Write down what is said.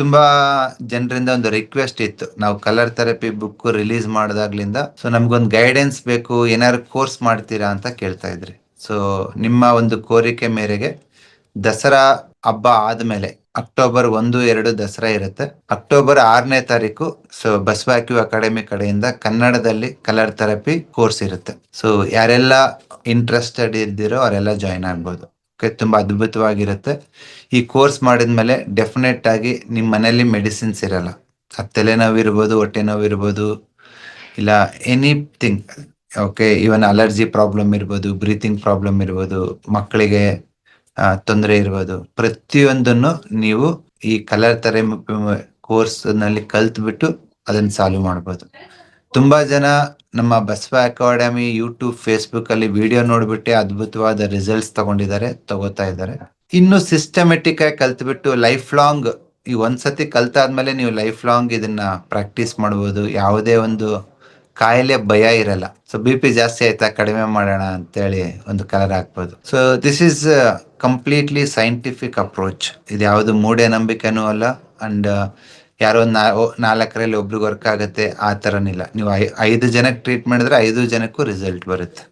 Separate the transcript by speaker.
Speaker 1: ತುಂಬಾ ಜನರಿಂದ ಒಂದು ರಿಕ್ವೆಸ್ಟ್ ಇತ್ತು. ನಾವು ಕಲರ್ ಥೆರಪಿ ಬುಕ್ ರಿಲೀಸ್ ಮಾಡಿದಾಗ್ಲಿಂದ. ಸೊ ನಮ್ಗೊಂದು ಗೈಡೆನ್ಸ್ ಬೇಕು, ಏನಾದ್ರು ಕೋರ್ಸ್ ಮಾಡ್ತೀರಾ ಅಂತ ಕೇಳ್ತಾ ಇದ್ರಿ. ಸೊ ನಿಮ್ಮ ಒಂದು ಕೋರಿಕೆ ಮೇರೆಗೆ ದಸರಾ ಹಬ್ಬ ಆದ್ಮೇಲೆ ಅಕ್ಟೋಬರ್ ಒಂದು, ಎರಡು ದಸರಾ ಇರುತ್ತೆ. ಅಕ್ಟೋಬರ್ ಆರನೇ ತಾರೀಕು ಸೊ ಬಸವಾಕ್ಯೂ ಅಕಾಡೆಮಿ ಕಡೆಯಿಂದ ಕನ್ನಡದಲ್ಲಿ ಕಲರ್ ಥೆರಪಿ ಕೋರ್ಸ್ ಇರುತ್ತೆ. ಸೊ ಯಾರೆಲ್ಲ ಇಂಟ್ರೆಸ್ಟೆಡ್ ಇದ್ದಿರೋ ಅವರೆಲ್ಲ ಜಾಯಿನ್ ಆಗ್ಬೋದು. ತುಂಬಾ ಅದ್ಭುತವಾಗಿರುತ್ತೆ. ಈ ಕೋರ್ಸ್ ಮಾಡಿದ್ಮೇಲೆ ಡೆಫಿನೆಟ್ ಆಗಿ ನಿಮ್ಮ ಮನೆಯಲ್ಲಿ ಮೆಡಿಸಿನ್ಸ್ ಇರಲ್ಲ. ಅದು ತಲೆನೋವು ಇರ್ಬೋದು ಹೊಟ್ಟೆ ನೋವು ಇರ್ಬೋದು ಇಲ್ಲ anything okay even allergy problem ಇರ್ಬೋದು ಬ್ರೀತಿಂಗ್ ಪ್ರಾಬ್ಲಮ್ ಇರ್ಬೋದು, ಮಕ್ಕಳಿಗೆ ತೊಂದರೆ ಇರ್ಬೋದು. ಪ್ರತಿಯೊಂದನ್ನು ನೀವು ಈ ಕಲರ್ ತರ ಕೋರ್ಸ್ನಲ್ಲಿ ಕಲ್ತ್ಬಿಟ್ಟು ಅದನ್ನ ಸಾಲ್ವ್ ಮಾಡ್ಬೋದು. ತುಂಬಾ ಜನ ನಮ್ಮ ಬಸವ ಅಕಾಡೆಮಿ ಯೂಟ್ಯೂಬ್ ಫೇಸ್ಬುಕ್ ಅಲ್ಲಿ ವಿಡಿಯೋ ನೋಡ್ಬಿಟ್ಟೆ, ಅದ್ಭುತವಾದ ರಿಸಲ್ಟ್ಸ್ ತಗೊಂಡಿದ್ದಾರೆ, ತಗೋತಾ ಇದ್ದಾರೆ. ಇನ್ನು ಸಿಸ್ಟಮೆಟಿಕ್ ಆಗಿ ಕಲ್ತ್ಬಿಟ್ಟು ಲೈಫ್ ಲಾಂಗ್ ಈ ಒಂದ್ಸತಿ ಕಲ್ತಾದ್ಮೇಲೆ ನೀವು ಲೈಫ್ ಲಾಂಗ್ ಇದನ್ನ ಪ್ರಾಕ್ಟೀಸ್ ಮಾಡ್ಬೋದು. ಯಾವುದೇ ಒಂದು ಕಾಯಿಲೆ ಭಯ ಇರಲ್ಲ. ಸೊ ಬಿ ಪಿ ಜಾಸ್ತಿ ಆಯ್ತಾ, ಕಡಿಮೆ ಮಾಡೋಣ ಅಂತೇಳಿ ಒಂದು ಕಲರ್ ಹಾಕ್ಬೋದು. So this is completely scientific approach ಇದು ಯಾವುದು ಮೂಢನಂಬಿಕೆನೂ ಅಲ್ಲ ಅಂಡ್ ಯಾರೋ ಒಂದು ನಾಲ್ಕರಲ್ಲಿ ಒಬ್ರಿಗೆ ವರ್ಕ್ ಆಗುತ್ತೆ, ಆ ಥರನಿಲ್ಲ ನೀವು ಐದು ಜನಕ್ಕೆ ಟ್ರೀಟ್ ಮಾಡಿದ್ರೆ ಐದು ಜನಕ್ಕೂ ರಿಸಲ್ಟ್ ಬರುತ್ತೆ.